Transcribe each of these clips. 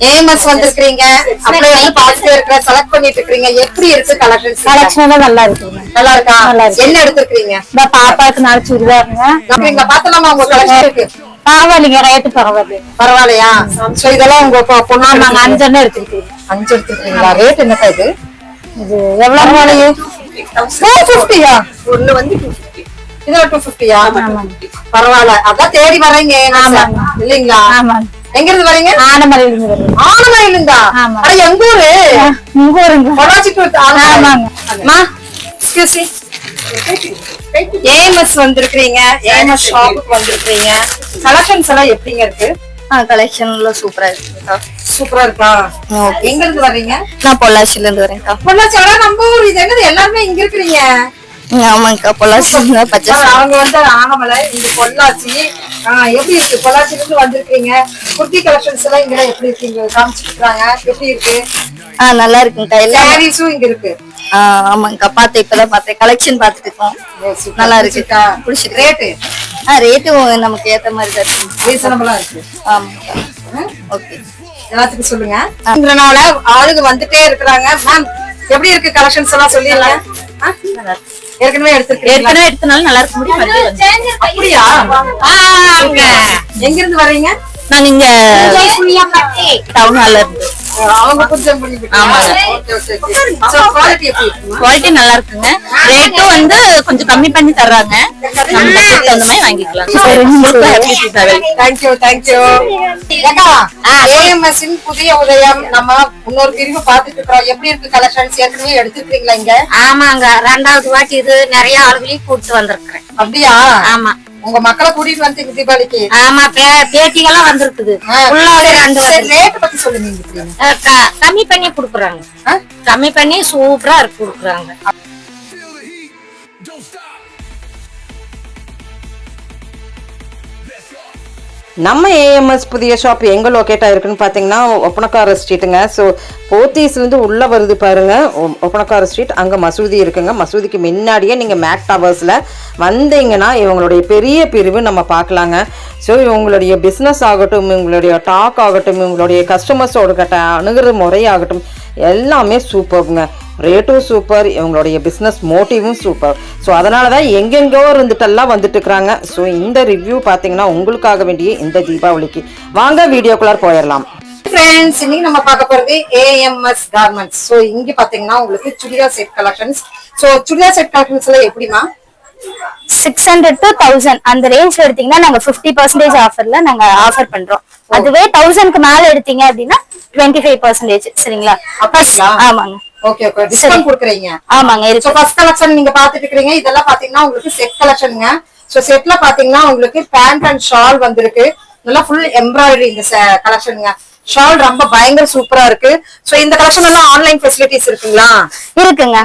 AMS வந்திருக்கீங்க அப்படியே வந்து பாத்துட்டே இருக்கிற செலக்ட் பண்ணிட்டு இருக்கீங்க எப்படி இருக்கு கலெக்ஷன் எல்லாம்? நல்லா இருக்குங்க நல்லா இருக்கா? நல்லா இருக்கு. என்ன எடுத்திருக்கீங்க இந்த பாப்பாக்கு நாலு சுடிதாருங்க. நம்ம இங்க பார்த்தலாமா உங்க கலெக்ஷன் இருக்கு பரவாயில்லைங்க ரேட்டு பரவாயில்ல. பரவாயில்லையா? சோ இதெல்லாம் உங்க பொண்ணா ஆமாங்க அஞ்செண்ணம் எடுத்துருக்கீங்க அஞ்சு எடுத்துருக்கீங்களா? ரேட் என்னக்கா இது? இது எவ்வளவு டூ ஃபிஃப்டியா ஒண்ணு வந்து இதுல டூ ஃபிஃப்டியா பரவாயில்ல. அதான் தேடி வரீங்க. இல்லீங்களா? எங்க இருந்து வரீங்க? ஆனமலையில இருந்து வருது ஆனமயிலுந்தா ஆமா. அட எங்க ஊரு? உங்க ஊருங்க பொள்ளாச்சி to ஆனமலை. ஆமாங்க. அம்மா எக்ஸ்கியூஸ் ஏஎம்எஸ் வந்திருக்கீங்க ஏஎம்எஸ் ஷாப்புக்கு வந்திருக்கீங்க கலெக்ஷன்ஸ் எல்லாம் எப்படிங்க இருக்கு? கலெக்ஷன்ல சூப்பரா இருக்குக்கா சூப்பரா இருக்கா? எங்க இருந்து வர்றீங்க? நான் பொள்ளாச்சில இருந்து வரேன்க்கா. பொள்ளாச்சி நம்ம ஊர். இது என்னது? எல்லாருமே இங்க இருக்கிறீங்க. ஆமாங்கக்கா பொள்ளாச்சி பச்சை சார், அவங்க வந்து ஆனமலை இங்க பொள்ளாச்சி. ஆஹ் எப்படி இருக்கு? பொள்ளாச்சில இருந்து வந்திருக்கீங்க. குர்த்தி கலெக்ஷன்ஸ் எல்லாம் இங்க எப்படி இருக்கீங்க காமிச்சிட்டு இருக்காங்க எப்படி இருக்கு? ஆ நல்லா இருக்குங்கக்கா எல்லாம் சாரீஸும் இங்க இருக்கு. ஆ, ஆமாங்கக்கா பார்த்தேன் இப்பதான் பார்த்தேன். கலெக்ஷன் பார்த்துட்டு இருக்கோம். நல்லா இருக்கு. பிடிச்சிருக்கா? பிடிச்சிருக்கு. ரேட்டு ஆ ரேட்டும் நமக்கு ஏத்த மாதிரி தான் இருக்கு. ரீசனபிளா இருக்கு. ஆமாங்கக்கா ஓகே. எல்லாத்துக்கும் சொல்லுங்க. ஆளுங்க வந்துட்டே இருக்கிறாங்க. மேம் எப்படி இருக்கு? கலெக்ஷன்ஸ் எல்லாம் சொல்லிடுங்க ஆ? ஏற்கனவே எடுத்திருக்கீங்களா? ஏற்கனவே எடுத்தனால நல்லா இருக்க முடியும். அப்படியா? எங்க இருந்து வர்றீங்க? நான் இங்க டவுன் ஹால்ல இருந்து. அவங்க கொஞ்சம் பண்ணி ஆமாங்க. குவாலிட்டி எப்படி இருக்குமா? குவாலிட்டி நல்லா இருக்குங்க. ரேட்டும் வந்து கொஞ்சம் கம்மி பண்ணி தர்றாங்க. நம்ம பட்ஜெட் தகுந்த மாதிரி வாங்கிக்கலாம் தேங்க்யூ தேங்க்யூ ஏஎம்எஸ் இன் புதிய உதயம் நம்ம இன்னொரு பிரிவு பாத்துட்டு இருக்கோம் எப்படி இருக்கு கலெக்ஷன்ஸ் ஏற்கனவே எடுத்துருக்கீங்களா இங்க ஆமாங்க ரெண்டாவது வாட்டி இது நிறைய ஆளுகளையும் கூட்டு வந்திருக்கிறேன் அப்படியா ஆமா உங்க மக்களை கூட்டிட்டு வந்து தீபாவளிக்கு ஆமா. பே- பேட்டிகள்லாம் வந்திருக்குது ஃபுல்லாவே ரெண்டு ரேட் பத்தி சொல்லுங்க கம்மி பண்ணி குடுக்குறாங்க கம்மி பண்ணி சூப்பரா இருக்கு குடுக்குறாங்க நம்ம ஏஎம்எஸ் புதிய ஷாப் எங்கே லொக்கேட் ஆகிருக்குன்னு பார்த்தீங்கன்னா ஒப்பனக்கார ஸ்ட்ரீட்டுங்க ஸோ போத்தீஸ்லேருந்து உள்ளே வருது பாருங்க. ஒப்பனக்கார ஸ்ட்ரீட் அங்கே மசூதி இருக்குங்க. மசூதிக்கு முன்னாடியே நீங்கள் மேக் டவர்ஸில் வந்தீங்கன்னா இவங்களுடைய பெரிய பிரிவு நம்ம பார்க்கலாங்க. ஸோ இவங்களுடைய பிஸ்னஸ் ஆகட்டும் இவங்களுடைய டாக் ஆகட்டும் இவங்களுடைய கஸ்டமர்ஸோட கட்ட அணுகிற முறையாகட்டும் எல்லாமே சூப்பர்ங்க ரேட்டும் சூப்பர் இவங்களுடைய பிஸ்னஸ் மோட்டிவும் சூப்பர் ஸோ அதனால தான் எங்கெங்கோ இருந்துட்டெல்லாம் வந்துட்டு இருக்கிறாங்க ஸோ இந்த ரிவ்யூ பார்த்தீங்கன்னா உங்களுக்காக வேண்டிய இந்த தீபாவளிக்கு. வாங்க வீடியோக்குள்ளார் போயிடலாம். ஃப்ரெண்ட்ஸ் இன்னைக்கு நம்ம பார்க்க போறது ஏஎம்எஸ் கார்மெண்ட்ஸ் சோ இங்க பாத்தீங்கன்னா உங்களுக்கு churidar set collections so churidar set collections எல்லாம் எப்படிமா சிக்ஸ் ஹண்ட்ரட் டு தௌசண்ட் அந்த ரேஞ்ச் எடுத்தீங்கன்னா நாங்க பிப்டி பர்சன்டேஜ் ஆஃபர்ல நாங்க ஆஃபர் பண்றோம். அதுவே தௌசண்ட்க்கு மேல எடுத்தீங்க அப்படின்னா டுவெண்ட்டி ஃபைவ் பர்சன்டேஜ் சரிங்களா? அப்படியா? ஆமாங்க. ஓகே ஓகே டிஸ்கவுண்ட் கொடுக்குறீங்க. ஆமாங்க சோ இருக்கு ஃபர்ஸ்ட் கலெக்ஷன் நீங்க பாத்துட்டு இருக்கீங்க இதெல்லாம் பாத்தீங்கன்னா உங்களுக்கு செட் கலெக்ஷனுங்க சோ செட்ல பாத்தீங்கன்னா உங்களுக்கு பேண்ட் அண்ட் ஷால் வந்திருக்கு. நல்லா ஃபுல் எம்ப்ராய்டரி இந்த கலெக்ஷனுங்க ஷால் ரொம்ப பயங்கர சூப்பரா இருக்கு. சோ இந்த கலெக்ஷன் எல்லாம் ஆன்லைன் ஃபெசிலிட்டிஸ் இருக்குங்களா? இருக்குங்க?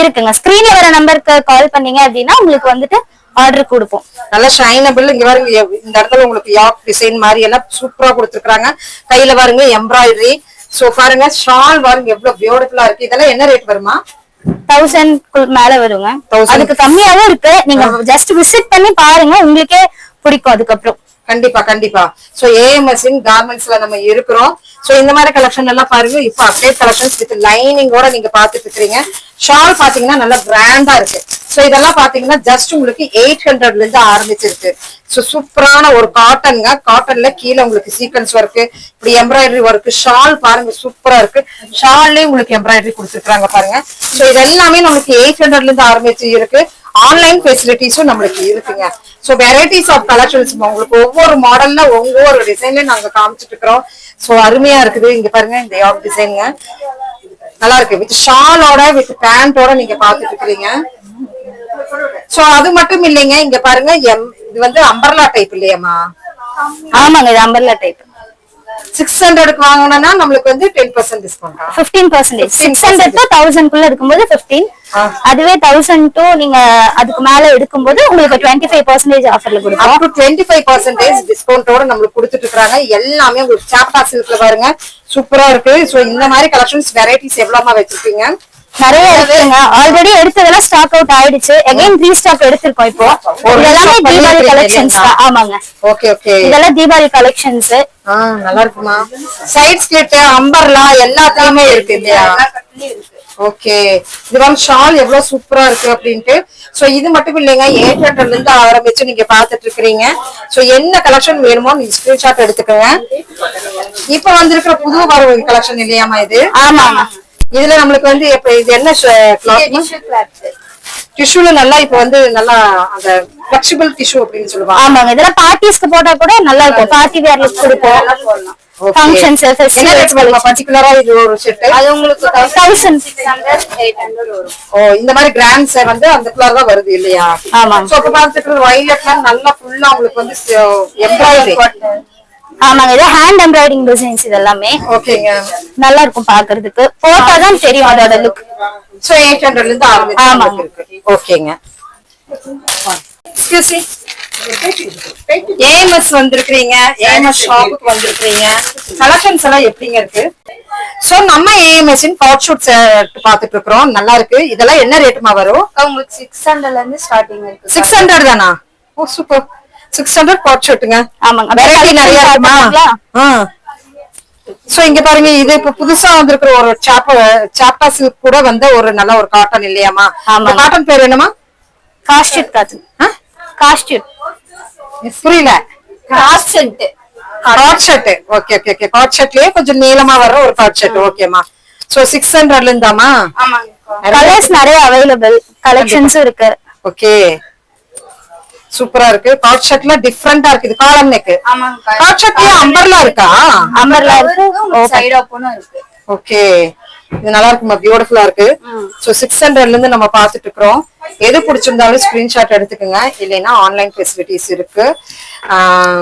இருக்குங்க. ஸ்கிரீன்ல வர நம்பருக்கு கால் பண்ணீங்க அப்படின்னா உங்களுக்கு வந்துட்டு ஆர்டர் கொடுப்போம். நல்ல ஷைனபிள் இங்க பாருங்க இந்த இடத்துல உங்களுக்கு யாக் டிசைன் மாதிரி எல்லாம் சூப்பரா கொடுத்துருக்காங்க கையில பாருங்க எம்ப்ராய்டரி சோ பாருங்க ஷால் பாருங்க எவ்வளவு பியூட்டிஃபுல்லா இருக்கு. இதெல்லாம் என்ன ரேட் வருமா? தௌசண்ட் மேல வருங்க. 1000. அதுக்கு கம்மியாவும் இருக்கு. நீங்க ஜஸ்ட் விசிட் பண்ணி பாருங்க. உங்களுக்கே பிடிக்கும் அதுக்கப்புறம். கண்டிப்பா கண்டிப்பா. சோ ஏஎம்எஸ் இன் கார்மெண்ட்ஸ்ல நம்ம இருக்கிறோம். சோ இந்த மாதிரி கலெக்ஷன் எல்லாம் பாருங்க. இப்போ அப்டேட் கலெக்ஷன்ஸ் வித் லைனிங்கோட நீங்க பாத்துட்டு இருக்கீங்க ஷால் பாத்தீங்கன்னா நல்லா பிராண்டா இருக்கு. சோ இதெல்லாம் பாத்தீங்கன்னா ஜஸ்ட் உங்களுக்கு எயிட் ஹண்ட்ரட்ல இருந்து ஆரம்பிச்சிருக்கு. சோ சூப்பரான ஒரு காட்டன்ங்க காட்டன்ல கீழே உங்களுக்கு சீக்வன்ஸ் ஒர்க் இப்படி எம்ப்ராய்டரி ஒர்க் ஷால் பாருங்க சூப்பரா இருக்கு. ஷால்லயே உங்களுக்கு எம்ப்ராய்டரி கொடுத்துருக்காங்க பாருங்க. சோ இது எல்லாமே நமக்கு எயிட் ஹண்ட்ரட்ல இருந்து ஆரம்பிச்சு இருக்கு ஆன்லைன் ஃபெசிலிட்டிஸும் நம்மளுக்கு இருக்குங்க. சோ வெரைட்டிஸ் ஆஃப் கலெக்ஷன்ஸ் உங்களுக்கு ஒவ்வொரு மாடல்ல ஒவ்வொரு டிசைன்ல நாங்க காமிச்சிட்டு இருக்கிறோம். சோ அருமையா இருக்குது. இங்க பாருங்க இந்த யாப் டிசைனுங்க நல்லா இருக்கு. வித் ஷாலோட வித் பேண்டோட நீங்க பாத்துட்டு இருக்கிறீங்க. சோ அது மட்டும் இல்லைங்க. இங்க பாருங்க எம் இது வந்து அம்பர்லா டைப் இல்லையாமா ஆமாங்க இது அம்பர்லா டைப் சிக்ஸ் ஹண்ட்ரடுக்கு வாங்கினா நம்மளுக்கு வந்து ten percent discount fifteen percentage six hundred to thousand குள்ள இருக்கும்போது பிப்டீன் ஆ. அதுவே தௌசண்ட் டு நீங்க அதுக்கு மேல எடுக்கும்போது உங்களுக்கு டுவெண்ட்டி ஃபைவ் பர்சன்டேஜ் ஆஃபர்ல கொடுப்போம் up to twenty five percentage டிஸ்கவுண்டோட நம்மளுக்கு கொடுத்துட்டு இருக்காங்க. எல்லாமே உங்களுக்கு சாப்டா சில்க்ல பாருங்க. சூப்பரா இருக்கு. சோ இந்த மாதிரி கலெக்ஷன்ஸ் வெரைட்டிஸ் எவ்வளவுமா வச்சிருக்கீங்க? நிறைய இருக்குங்க. ஆல்ரெடி எடுத்ததெல்லாம் ஸ்டாக் அவுட் ஆயிடுச்சு. அகைன் ரீஸ்டாக் எடுத்திருக்கோம் இப்போ. இதெல்லாமே தீபாவளி கலெக்ஷன்ஸ்? ஆமாங்க. ஓகே ஓகே இதெல்லாம் தீபாவளி கலெக்ஷன்ஸ் நல்லா இருக்குமா? சைட் ஸ்லிட் அம்பர்லா எல்லாத்துலயுமே இருக்கு இல்லையா? ஓகே இது வந்து ஷால் எவ்வளவு சூப்பரா இருக்கு அப்படின்ட்டு. சோ இது மட்டும் இல்லைங்க எயிட் ஹண்ட்ரட்ல இருந்து ஆரம்பிச்சு நீங்க பாத்துட்டு இருக்கிறீங்க. சோ என்ன கலெக்ஷன் வேணுமோ நீங்க ஸ்கிரீன்ஷாட் எடுத்துக்கோங்க. இப்ப வந்திருக்கிற புது வரவு கலெக்ஷன் இல்லையாமா இது? ஆமாங்க இதுல நம்மளுக்கு வந்து இப்ப இது என்ன கிளாத் டிஷ்யூல நல்லா இப்ப வந்து நல்லா அந்த பிளெக்சிபிள் டிஷ்யூ அப்படின்னு சொல்லுவாங்க. ஆமாங்க. இதெல்லாம் பார்ட்டிஸ்க்கு போட்டா கூட நல்லா இருக்கும். பார்ட்டி வேர் லுக் கொடுக்கும் ஃபங்க்ஷன்ஸ் ஃபெஸ்டிவல்ஸ் பர்டிகுலரா இது ஒரு செட் அது உங்களுக்கு தௌசண்ட் ஓ இந்த மாதிரி கிராண்ட்ஸ் வந்து அந்த கலர் தான் வருது இல்லையா? ஆமாங்க சோ அப்ப பாத்துட்டு வயலட்ல நல்லா ஃபுல்லா உங்களுக்கு வந்து எம்ப்ராய்டரி ஆமாங்க இது ஹேண்ட் எம்ப்ராய்டிங் டிசைன்ஸ் இதெல்லாமே. ஓகேங்க நல்லா இருக்கும் பாக்குறதுக்கு போட்டாதான் தெரியும் அதோட லுக் சோ எயிட் ஹண்ட்ரட்ல இருந்து ஆரம்பிச்சு ஓகேங்க எக்ஸ்கியூஸ் ஏஎம்எஸ் வந்திருக்கீங்க ஏஎம்எஸ் ஷாப்புக்கு வந்திருக்கீங்க கலெக்ஷன்ஸ் எல்லாம் எப்படிங்க இருக்கு? சோ நம்ம ஏஎம்எஸ் காட் ஷூட் பாத்துட்டு இருக்கிறோம். நல்லா இருக்கு. இதெல்லாம் என்ன ரேட்டுமா வரும்? உங்களுக்கு சிக்ஸ் ஹண்ட்ரட்ல இருந்து ஸ்டார்டிங் இருக்கு. சிக்ஸ் ஹண்ட்ரட் தானா? ஓ சூப்பர் சிக்ஸ் ஹண்ட்ரட் காட் ஷூட்டுங்க ஆமாங்க. வெரைட்டி நிறைய இருக்குமா? சோ இங்க பாருங்க இது இப்ப புதுசா வந்திருக்கிற ஒரு சாப்ப சாப்பா சில்க் கூட வந்த ஒரு நல்ல ஒரு காட்டன் இல்லையாமா. காட்டன் பேர் என்னமா காஸ்டியூட் காத்து புரியல. காஸ்டியூட் காட் ஷர்ட் ஓகே ஓகே ஓகே காட் ஷர்ட்லயே கொஞ்சம் நீளமா வர்ற ஒரு காட் ஷர்ட் ஓகேமா சோ சிக்ஸ் ஹண்ட்ரட்ல இருந்தாமா? கலர்ஸ் நிறைய அவைலபிள் கலெக்ஷன்ஸும் இருக்கு. ஓகே சூப்பரா இருக்கு. காட் ஷர்ட்ல டிஃப்ரெண்டா இருக்கு. இது காலம் நெக் காட் ஷர்ட்லயே அம்பர்லா இருக்கா? அம்பர்லா இருக்கு. சைடு ஓப்பனும் இருக்கு. ஓகே இது நல்லா இருக்குமா பியூட்டிஃபுல்லா இருக்கு. சோ சிக்ஸ் ஹண்ட்ரட்ல இருந்து நம்ம பாத்துட்டு இருக்கிறோம் எது பிடிச்சிருந்தாலும் ஸ்கிரீன்ஷாட் எடுத்துக்கோங்க. இல்லைன்னா ஆன்லைன் ஃபெசிலிட்டிஸ் இருக்கு.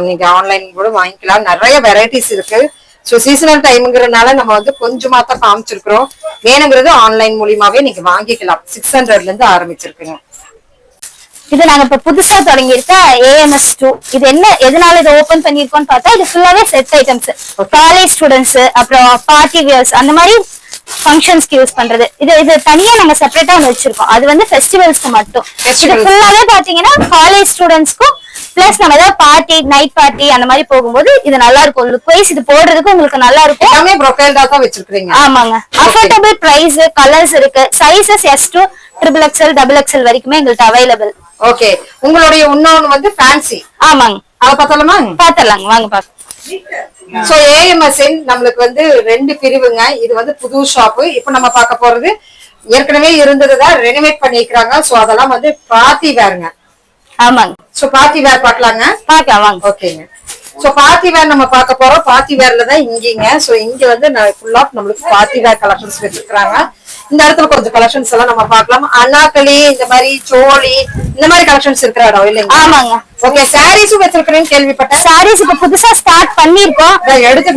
நீங்க ஆன்லைன் கூட வாங்கிக்கலாம். நிறைய வெரைட்டிஸ் இருக்கு. சோ சீசனல் டைம்ங்கிறதுனால நம்ம வந்து கொஞ்சமா தான் காமிச்சிருக்கிறோம். வேணுங்கிறது ஆன்லைன் மூலியமாவே நீங்க வாங்கிக்கலாம். சிக்ஸ் ஹண்ட்ரட்ல இருந்து ஆரம்பிச்சிருக்குங்க. இது நாங்க இப்ப புதுசா தொடங்கியிருக்க ஏஎம்எஸ் டூ இது என்ன எதனால இதை ஓபன் பண்ணிருக்கோம்னு பார்த்தா இது ஃபுல்லாவே செட் ஐட்டம்ஸ் காலேஜ் ஸ்டூடெண்ட்ஸ் அப்புறம் பார்ட்டி வியர்ஸ் அந்த மாதிரி ஃபங்க்ஷன்ஸ்க்கு யூஸ் பண்றது. இது இது தனியா நாங்க செப்பரேட்டா ஒன்று வச்சிருக்கோம். அது வந்து ஃபெஸ்டிவல்ஸ்க்கு மட்டும். இது. ஃபுல்லாவே பாத்தீங்கன்னா காலேஜ் ஸ்டூடெண்ட்ஸ்க்கும் பிளஸ் நம்ம ஏதாவது பார்ட்டி நைட் பார்ட்டி அந்த மாதிரி போகும்போது இது நல்லா இருக்கும். லுக் வைஸ் இது போடுறதுக்கு உங்களுக்கு நல்லா இருக்கும். எல்லாமே ப்ரொஃபைல் தான் வச்சிருக்கீங்க ஆமாங்க. அஃபோர்டபுள் பிரைஸ் கலர்ஸ் இருக்கு. Sizes S to triple XL double XL வரைக்குமே எங்கள்கிட்ட அவைலபிள் ஓகே உங்களுடைய இன்னொன்னு வந்து ஃபேன்சி ஆமாங்க. அத பார்த்தாலுமா பாத்துடலாங்க வாங்க பாக்க சோ ஏஎம்எஸ் நம்மளுக்கு வந்து ரெண்டு பிரிவுங்க. இது வந்து புது ஷாப்பு. இப்போ நம்ம பார்க்க போறது ஏற்கனவே இருந்ததுதான் ரெனோவேட் பண்ணிக்கிறாங்க சோ அதெல்லாம் வந்து பார்ட்டி வேருங்க. ஆமாங்க. சோ பார்ட்டி வேர் பார்க்கலாங்க. பாக்கலாம் வாங்க ஓகேங்க. சோ பார்ட்டி வேர் நம்ம பார்க்க போறோம். பார்ட்டி வேர்ல தான் இங்கீங்க. சோ இங்க வந்து ஃபுல் ஆஃப் நம்மளுக்கு பார்ட்டி வேர் கலெக்ஷன்ஸ் வச்சிருக்காங்க இந்த இடத்துல கொஞ்சம் கலெக்ஷன்ஸ் எல்லாம் நம்ம பார்க்கலாம். அண்ணாக்களி இந்த மாதிரி சோழி இந்த மாதிரி கலெக்ஷன்ஸ் இருக்கிற இடம் இல்லைங்க ஆமாங்க. ஓகே சாரீஸும் வச்சிருக்கிறேன்னு கேள்விப்பட்டேன். சாரீஸ் இப்ப புதுசா ஸ்டார்ட் பண்ணிருக்கோம் எடுத்து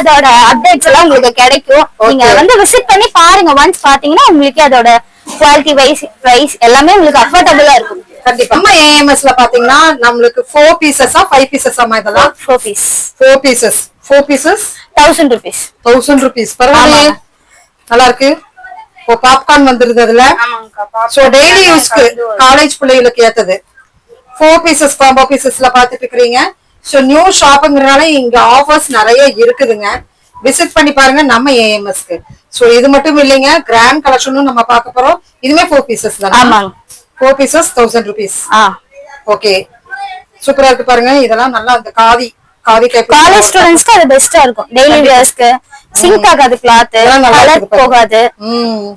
அதோட அப்டேட்ஸ் எல்லாம் உங்களுக்கு கிடைக்கும். நீங்க வந்து விசிட் பண்ணி பாருங்க. ஒன்ஸ் பாத்தீங்கன்னா உங்களுக்கு அதோட குவாலிட்டி வைஸ் பிரைஸ் எல்லாமே உங்களுக்கு அஃபோர்டபுளா இருக்கும். கண்டிப்பா. நம்ம ஏஎம்எஸ்ல பாத்தீங்கன்னா நம்மளுக்கு ஃபோர் பீசஸா ஃபைவ் பீசஸாமா இதெல்லாம்? Four piece four pieces four pieces thousand rupees thousand rupees பரவாயில்லையே. ஆமாங்க. நல்லா இருக்கு இப்போ பாப்கார்ன் வந்துருது அதுல. சோ டெய்லி யூஸ்க்கு காலேஜ் பிள்ளைகளுக்கு ஏத்தது. ஃபோர் பீசஸ் காம்போ பீசஸ்ல பாத்துட்டு இருக்கிறீங்க. சோ நியூ ஷாப்புங்கிறனால இங்க ஆஃபர்ஸ் நிறைய இருக்குதுங்க. விசிட் பண்ணி பாருங்க நம்ம ஏஎம்எஸ்க்கு சோ இது மட்டும் இல்லைங்க கிராண்ட் கலெக்ஷனும் நம்ம பார்க்க போறோம். இதுமே ஃபோர் பீசஸ் தான்? ஆமாங்க. ஃபோர் பீசஸ் தௌசண்ட் ருபீஸ் ஆ. ஓகே சூப்பரா இருக்கு பாருங்க. இதெல்லாம் நல்லா அந்த காதி காலேஜ் ஸ்டூடெண்ட்ஸ்க்கு அது பெஸ்டா இருக்கும். டெய்லி வியர்ஸ்க்கு சிங்க் ஆகாது கிளாத் கலர். போகாது. ம்.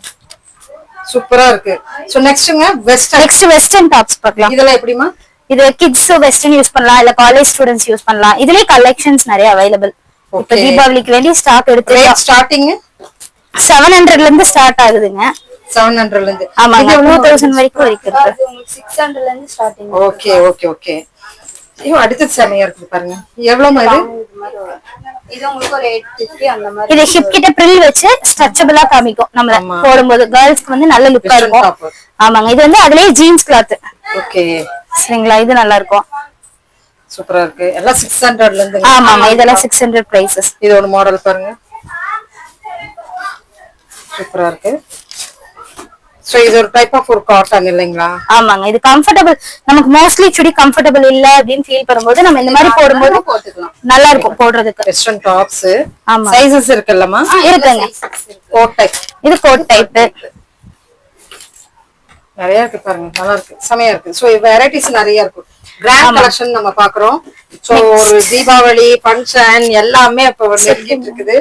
சூப்பரா இருக்கு. சோ நெக்ஸ்ட்ங்க வெஸ்டர்ன் நெக்ஸ்ட் வெஸ்டர்ன் டாப்ஸ் பார்க்கலாம். இதெல்லாம் எப்படிமா இது கிட்ஸ் வெஸ்டர்ன் யூஸ் பண்ணலாம். இல்ல காலேஜ் ஸ்டூடெண்ட்ஸ் யூஸ் பண்ணலாம். இதுலயே கலெக்ஷன்ஸ் நிறைய அவைலபிள் இப்ப. தீபாவளிக்கு வேண்டி ஸ்டாக் எடுத்து ரேட் ஸ்டார்டிங் செவன் ஹண்ட்ரட்ல இருந்து ஸ்டார்ட் ஆகுதுங்க. செவன் ஹண்ட்ரட்ல இருந்து. ஆமாங்க. டூ தௌசண்ட் வரைக்கும் வரைக்கும் இருக்கு. சிக்ஸ் ஹண்ட்ரட்ல இருந்து ஸ்டார்டிங் ஓகே ஓகே ஓகே ஐயோ அடுத்தது செமையா இருக்கு பாருங்க. எவ்வளவு இது? இது உங்களுக்கு ஒரு எயிட் ஃபிஃப்டி அந்த மாதிரி இது ஹிப் கிட்ட ப்ரில் வச்சு ஸ்ட்ரெச்சபிளா காமிக்கும். நம்மள ஆமா. போடும்போது கேர்ள்ஸ்க்கு வந்து நல்ல லுக்கா இருக்கும். ஆமாங்க. இது வந்து அதுலயே ஜீன்ஸ் கிளாத் ஓகே. சரிங்களா? இது நல்லா இருக்கும். சூப்பரா இருக்கு. எல்லாம் சிக்ஸ் ஹண்ட்ரட்ல இருந்து ஆமாங்க. இதெல்லாம் சிக்ஸ் ஹண்ட்ரட் பிரைசஸ் இது ஒரு மாடல் பாருங்க. சூப்பரா இருக்கு. சோ இது ஒரு டைப் ஆஃப் ஒரு காட்டன் இல்லைங்களா? ஆமாங்க. இது கம்ஃபர்டபுள் நமக்கு மோஸ்ட்லி சுடி கம்ஃபர்டபுள் இல்ல அப்படின்னு ஃபீல் பண்ணும்போது நம்ம இந்த மாதிரி போடும்போது போட்டுக்கலாம். நல்லா இருக்கும் போடுறதுக்கு. வெஸ்டர்ன் டாப்ஸ் ஆமா. சைசஸ் இருக்குல்லம்மா? இருக்குங்க. கோட் டைப் இது கோட் டைப் நிறைய இருக்கு பாருங்க. நல்லா இருக்கு. செமையா இருக்கு. சோ வெரைட்டிஸ் நிறைய இருக்கு. கிராண்ட் கலெக்ஷன் நம்ம பாக்குறோம் சோ ஒரு தீபாவளி ஃபங்க்ஷன் எல்லாமே இப்ப நெருங்கிட்டு இருக்குது.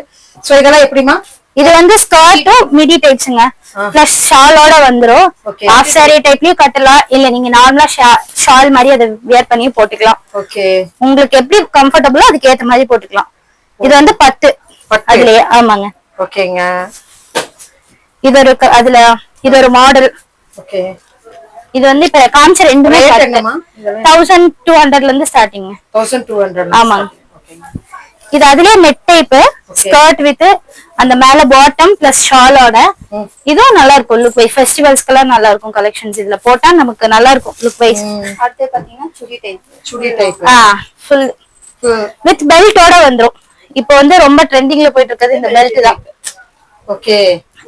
சோ இதெல்லாம் எப்படிமா இது வந்து ஸ்கர்ட்டும் மிடி டைப்ஸ்ங்க பிளஸ் ஷாலோட வந்துரும். ஹாஃப் சாரி டைப்லயும் கட்டலாம். இல்ல நீங்க நார்மலா ஷால் மாதிரி அதை வியர் பண்ணி போட்டுக்கலாம். ஓகே உங்களுக்கு எப்படி கம்ஃபர்டபுளோ அதுக்கு ஏத்த மாதிரி போட்டுக்கலாம். இது வந்து பத்து. அதுலயே ஆமாங்க. ஓகேங்க இது ஒரு அதுல இது ஒரு மாடல் ஓகே இது வந்து இப்ப காமிச்ச ரெண்டுமே? தௌசண்ட் டூ ஹண்ட்ரட்ல இருந்து ஸ்டார்டிங் தௌசண்ட் டூ ஹண்ட்ரட் ஆமாங்க. இது அதுலயே நெட் டைப் ஸ்கர்ட் வித் அந்த மேல பாட்டம் பிளஸ் ஷாலோட இதுவும் நல்லா இருக்கும் லுக் வைஸ் ஃபெஸ்டிவல்ஸ்க்கெல்லாம் நல்லா இருக்கும் கலெக்ஷன்ஸ் இதுல போட்டா நமக்கு நல்லா இருக்கும் லுக் வைஸ் அடுத்து பாத்தீங்கன்னா சுடி டைப் சுடி டைப் ஆ ஃபுல் வித் பெல்ட்டோட வந்துரும். இப்போ வந்து ரொம்ப ட்ரெண்டிங்ல போயிட்டு இருக்கிறது இந்த பெல்ட் தான். ஓகே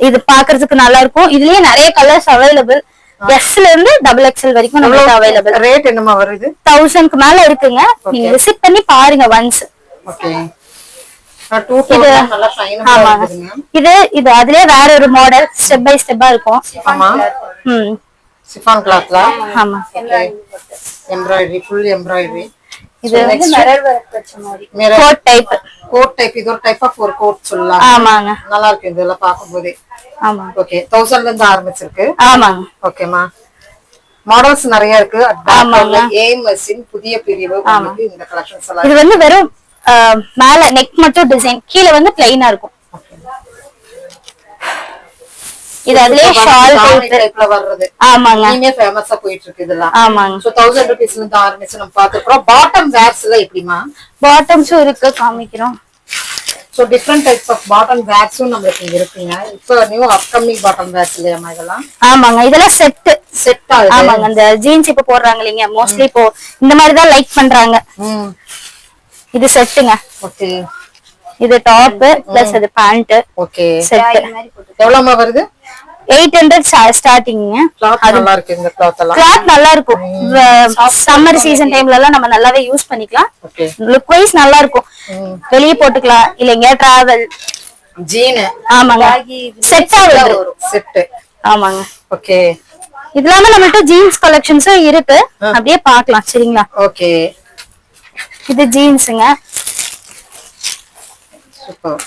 இது பாக்குறதுக்கு நல்லா இருக்கும் இதுலயே நிறைய கலர்ஸ் அவைலபிள் எஸ்ல இருந்து டபுள் எக்ஸ்எல் வரைக்கும் நம்மளுக்கு அவைலபிள் ரேட் என்னமா வருது? தௌசண்ட்க்கு மேல இருக்குங்க. நீங்க விசிட் பண்ணி பாருங்க ஒன்ஸ் இது இது இது அதுலயே வேற ஒரு மாடல் ஸ்டெப் பை ஸ்டெப்பா இருக்கும். ஆமா. சிஃபான் கிளாத்ல ஆமா. எம்ப்ராய்டரி ஃபுல் எம்ப்ராய்டரி இது வந்து மிரர் வச்ச மாதிரி. கோட் டைப் கோட் டைப் இது ஒரு டைப் ஆஃப் ஒரு கோட் சொல்லலாம். ஆமாங்க. நல்லா இருக்கு இதெல்லாம் பார்க்கும்போதே. ஆமா. ஓகே தௌசண்ட்ல இருந்து ஆரம்பிச்சிருக்கு. ஆமாங்க. ஓகேமா மாடல்ஸ் நிறைய இருக்கு. ஆமாங்க. ஏஎம்எஸ்ஸின் புதிய பிரிவு. உங்களுக்கு இந்த கலெக்ஷன்ஸ் எல்லாம் இது வந்து வெறும் மேல நெக் மட்டும் டிசைன் கீழே வந்து பிளைனா இருக்கும். இது அதுலயே ஷால் டைப் டைப்ல வர்றது. ஆமாங்க. இனிமே ஃபேமஸா போயிட்டு இருக்கு இதெல்லாம். ஆமாங்க. சோ தௌசண்ட் ருபீஸ்ல இருந்து ஆரம்பிச்சு நம்ம பாத்துக்கிறோம் பாட்டம் வேர்ஸ் எல்லாம் எப்படிமா பாட்டம்ஸும் இருக்கு காமிக்கிறோம். So different types of bottom வேர்ஸும் நம்மளுக்கு இருக்குங்க. இப்போ நியூ அப்கமிங் பாட்டம் வேர்ஸ் இல்லையாமா இதெல்லாம்? ஆமாங்க. இதெல்லாம் செட் செட் ஆமாங்க. அந்த ஜீன்ஸ் இப்ப போடுறாங்க இல்லைங்க. மோஸ்ட்லி இப்போ இந்த மாதிரி தான் லைக் பண்றாங்க இது செட்டுங்க ஓகே இது டாப் பிளஸ் அது பேண்ட் ஓகே செட் எவ்வளவுமா வருது? எயிட் ஹண்ட்ரட் ஸ்டார்டிங்க நல்லா இருக்கு இந்த கிளாத் கிளாத் நல்லா இருக்கும். சம்மர் சீசன் டைம்ல எல்லாம் நம்ம நல்லாவே யூஸ் பண்ணிக்கலாம். லுக் வைஸ் நல்லா இருக்கும். வெளியே போட்டுக்கலாம். இல்ல எங்கேயா டிராவல் ஜீனு ஆமாங்க செட் ஆகுது செட் ஆமாங்க. ஓகே இது இல்லாம நம்மள்ட்ட ஜீன்ஸ் கலெக்ஷன்ஸும் இருக்கு. அப்படியே பார்க்கலாம். சரிங்களா? ஓகே இது ஜீன்ஸுங்க சூப்பர்.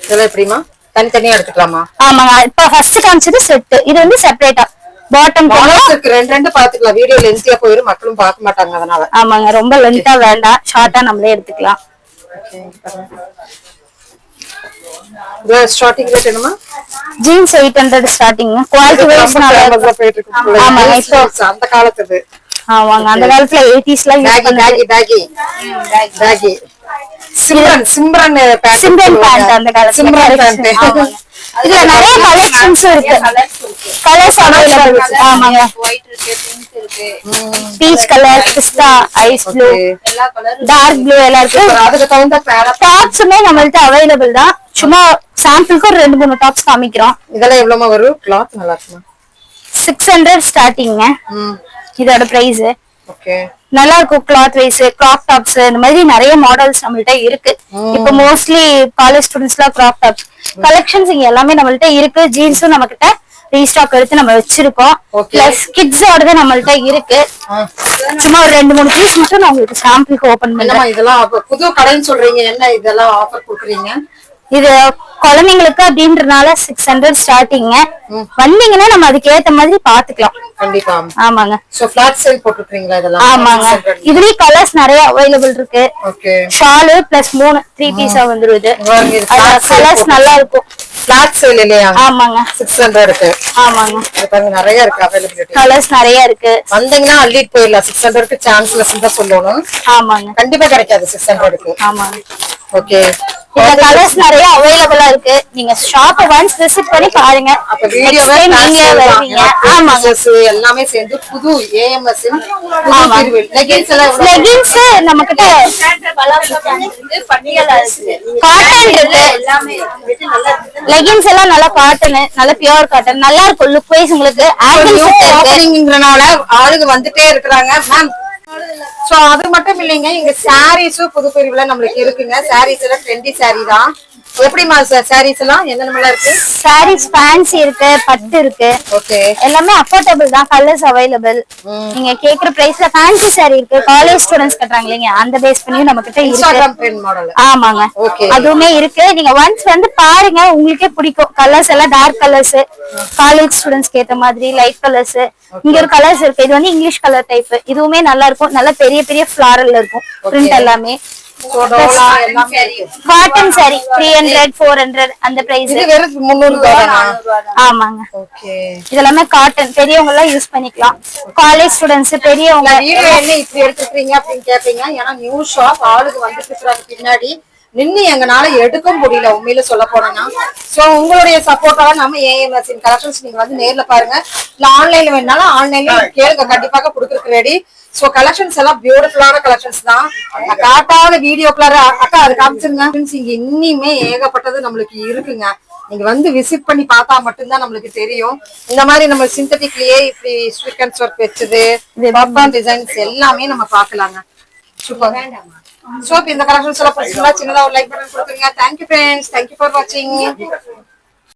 இதெல்லாம் எப்படிமா தனித்தனியா எடுத்துக்கலாமா? ஆமாங்க. இப்ப ஃபர்ஸ்ட் காமிச்சது செட் இது வந்து செப்பரேட்டா பாட்டம் ரெண்டு ரெண்டு பாத்துக்கலாம் வீடியோ லென்த்தியா போயிரும். மக்களும் பார்க்க மாட்டாங்க அதனால. ஆமாங்க. ரொம்ப லென்த்தா வேண்டாம். ஷார்ட்டா நம்மளே எடுத்துக்கலாம். ஸ்டார்டிங் ரேட் என்னமா jeans eight hundred starting quality wise ஆமாங்க, இப்போ அந்த காலத்துது ஆமாங்க. அந்த காலத்துல எயிட்டிஸ்ல யூஸ் பேகி பண்ணது. Baggy baggy baggy Simran Simran Simran pant அந்த காலத்துல. சிம்ரன் பேண்ட். இதுல நிறைய கலெக்ஷன்ஸும் இருக்கு. கலர்ஸ் அவைலபிள் ஆமாங்க. ஒயிட் இருக்கு பிங்க் இருக்கு. பீச் கலர் பிஸ்தா ஐஸ் ப்ளூ டார்க் ப்ளூ எல்லாம் இருக்கு. அதுக்கு தகுந்த டாப்ஸுமே நம்மள்ட்ட அவைலபிள் தான். சும்மா சாம்பிளுக்கு ஒரு ரெண்டு மூணு டாப்ஸ் காமிக்கிறோம். இதெல்லாம் எவ்வளவுமா வரும்? கிளாத் நல்லா இருக்குமா? சிக்ஸ் ஹண்ட்ரட் ஸ்டார்டிங்க ம். இதோட பிரைஸ் நல்லா இருக்கும் கிளாத் வைஸ் கிராப் டாப்ஸ் இந்த மாதிரி நிறைய மாடல்ஸ் நம்மள்ட்ட இருக்கு. இப்போ மோஸ்ட்லி காலேஜ் ஸ்டூடெண்ட்ஸ்லாம் கிராப் டாப்ஸ் கலெக்ஷன்ஸ் இங்க எல்லாமே நம்மள்ட்ட இருக்கு. ஜீன்ஸும் நம்ம கிட்ட ரீஸ்டாக் எடுத்து நம்ம வச்சிருக்கோம். பிளஸ் கிட்ஸோடது நம்மள்ட்ட இருக்கு. சும்மா ஒரு ரெண்டு மூணு பீஸ் மட்டும் நான் உங்களுக்கு சாம்பிளுக்கு ஓபன் என்னம்மா இதெல்லாம் புது கடைன்னு சொல்றீங்க. என்ன இதெல்லாம் ஆஃபர் கொடுக்குறீங்க? இது குழந்தைங்களுக்கு அப்படின்றனால சிக்ஸ் ஹண்ட்ரட் ஸ்டார்டிங்க வந்தீங்கன்னா நம்ம அதுக்கு ஏத்த மாதிரி பாத்துக்கலாம். கண்டிப்பா. ஆமாங்க. சோ ஃபிளாட் சேல் போட்டுருக்கீங்களா இதெல்லாம்? ஆமாங்க. இதுலயே கலர்ஸ் நிறைய அவைலபிள் இருக்கு. ஓகே ஷாலு பிளஸ் மூணு த்ரீ பீஸா வந்துரும் இது கலர்ஸ் நல்லா இருக்கும். ஃபிளாட் சேல் இல்லையா? ஆமாங்க. சிக்ஸ் ஹண்ட்ரட் ஆமாங்க. பாருங்க நிறைய இருக்கு அவைலபிலிட்டி கலர்ஸ் நிறைய இருக்கு. வந்தீங்கன்னா அள்ளிட்டு போயிடலாம். சிக்ஸ் ஹண்ட்ரட்க்கு சான்ஸ்லெஸ் தான் சொல்லணும். ஆமாங்க. கண்டிப்பா கிடைக்காது சிக்ஸ் ஹண்ட்ரட்க்கு ஆமாங்க. ஓகே இதுல கலர்ஸ் நிறைய அவைலபிளா இருக்கு. நீங்க ஷாப் ஒன்ஸ் விசிட் பண்ணி பாருங்க. அப்ப வீடியோவே time நீங்க வருவீங்க. ஆமாங்க. எல்லாமே சேர்ந்து புது ஏஎம்எஸ். லெகின்ஸ்? லெகின்ஸ் நம்ம கிட்ட காட்டன் இருக்கு. லெகின்ஸ் எல்லாம் நல்லா காட்டன் நல்ல பியூர் காட்டன் நல்லா இருக்கும். லுக் வைஸ் உங்களுக்கு. ஆங்கிள் ஆளுங்க வந்துட்டே இருக்கிறாங்க. மேம் சோ அது மட்டும் இல்லைங்க இங்க சாரீஸும் புது பிரிவுல நம்மளுக்கு இருக்குங்க. சாரீஸ் எல்லாம் ட்ரெண்டி சாரி தான். எப்படிமா சாரீஸ் எல்லாம்? நம்மள இருக்கு? சாரீஸ் ஃபேன்சி இருக்கு பட்டு இருக்கு. ஓகே எல்லாமே அஃபோர்டபுள் தான் கலர்ஸ் அவைலபிள் நீங்க கேக்குற பிரைஸ்ல ஃபேன்சி சாரி இருக்கு. காலேஜ் ஸ்டூடெண்ட்ஸ் கட்டுறாங்க இல்லைங்க அந்த பேஸ் பண்ணியும் நம்ம கிட்ட இருக்கு. இன்ஸ்டாகிராம் ட்ரெண்ட் மாடல் ஆமாங்க. அதுவுமே இருக்கு. நீங்க ஒன்ஸ் வந்து பாருங்க உங்களுக்கே பிடிக்கும். கலர்ஸ் எல்லாம் டார்க் கலர்ஸ் காலேஜ் ஸ்டூடெண்ட்ஸ்க்கு ஏத்த மாதிரி லைட் கலர்ஸ் இங்க ஒரு கலர்ஸ் இருக்கு. இது வந்து இங்கிலீஷ் கலர் டைப் இதுவுமே நல்லா இருக்கும். நல்ல பெரிய பெரிய ஃபிளாரல் இருக்கும். பிரிண்ட் எல்லாமே. Cotton sari three hundred four hundred அந்த பிரைஸ் ஆமாங்க. ஓகே இதெல்லாமே காட்டன் பெரியவங்க எல்லாம் யூஸ் பண்ணிக்கலாம். காலேஜ் ஸ்டூடெண்ட்ஸ் பெரியவங்க என்ன இப்படி எடுத்துக்கிறீங்க அப்படின்னு கேட்பீங்க ஏன்னா நியூ ஷாப் ஆளுக்கு வந்துட்டு பின்னாடி. நின்னு எங்கனால எடுக்க முடியல உண்மையில சொல்ல போனோம்னா சோ உங்களுடைய சப்போர்ட்டால நம்ம ஏஎம்எஸ் கலெக்ஷன்ஸ் நீங்க வந்து நேர்ல பாருங்க. இல்ல ஆன்லைன்ல வேணாலும் ஆன்லைன்ல கேளுங்க கண்டிப்பாக கொடுக்குறதுக்கு ரெடி சோ கலெக்ஷன்ஸ் எல்லாம் பியூட்டிஃபுல்லான கலெக்ஷன்ஸ் தான். காட்டாத வீடியோக்குள்ளார அக்கா அது காமிச்சிருங்க. இங்க இன்னிமே ஏகப்பட்டது நம்மளுக்கு இருக்குங்க. நீங்க வந்து விசிட் பண்ணி பார்த்தா மட்டும்தான் நம்மளுக்கு தெரியும். இந்த மாதிரி நம்ம சிந்தட்டிக்லயே இப்படி ஸ்வீக்கன்ஸ் ஒர்க் வச்சது டிசைன்ஸ் எல்லாமே நம்ம பார்க்கலாங்க. சூப்பர் சோப் இந்த கலெக்ஷன்ஸ் எல்லாம் பிடிச்சிருந்தா சின்னதா ஒரு லைக் பண்ணி கொடுத்துருங்க. தேங்க்யூ ஃப்ரெண்ட்ஸ் தேங்க்யூ ஃபார் வாட்சிங்